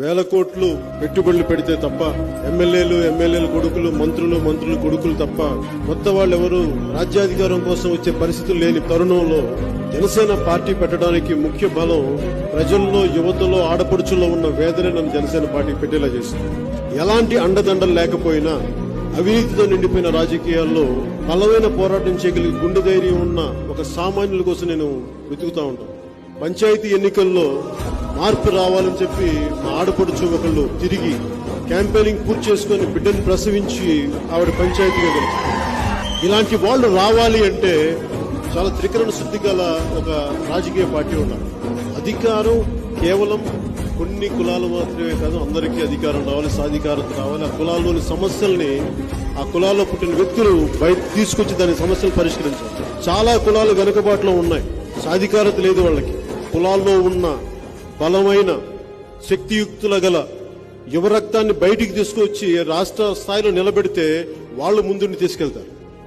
వేల కోట్లు పెట్టుబడులు పెడితే తప్ప ఎమ్మెల్యేలు ఎమ్మెల్యేల కొడుకులు మంత్రులు మంత్రులు కొడుకులు తప్ప కొత్త వాళ్ళెవరూ రాజ్యాధికారం కోసం వచ్చే పరిస్థితులు లేని తరుణంలో జనసేన పార్టీ పెట్టడానికి ముఖ్య బలం ప్రజల్లో యువతలో ఆడపడుచుల్లో ఉన్న వేదనే నన్ను జనసేన పార్టీ పెట్టేలా చేసింది. ఎలాంటి అండదండలు లేకపోయినా అవినీతితో నిండిపోయిన రాజకీయాల్లో బలమైన పోరాటం చేయగలిగి గుండె ధైర్యం ఉన్న ఒక సామాన్యుల కోసం నేను వెతుకుతా ఉంటాను. పంచాయతీ ఎన్నికల్లో మార్పు రావాలని చెప్పి మా ఆడపడుచు ఒకళ్ళు తిరిగి క్యాంపెయినింగ్ పూర్తి చేసుకొని బిడ్డను ప్రసవించి ఆవిడ పంచాయతీగా గెలిచింది ఇలాంటి వాళ్ళు రావాలి అంటే చాలా త్రికరణ శుద్ధి గల ఒక రాజకీయ పార్టీ ఉండాలి. అధికారం కేవలం కొన్ని కులాలు మాత్రమే కాదు అందరికీ అధికారం రావాలి సాధికారత రావాలి. ఆ కులాల్లోని సమస్యల్ని ఆ కులాల్లో పుట్టిన వ్యక్తులు బయట తీసుకొచ్చి దాని సమస్యలు పరిష్కరించాలి. చాలా కులాలు వెనుకబాటులో ఉన్నాయి. సాధికారత లేదు వాళ్ళకి. కులాల్లో ఉన్న బలమైన శక్తియుక్తుల గల యువరక్తాన్ని బయటికి తీసుకొచ్చి రాష్ట్ర స్థాయిలో నిలబెడితే వాళ్ళు ముందుని తీసుకెళ్తారు.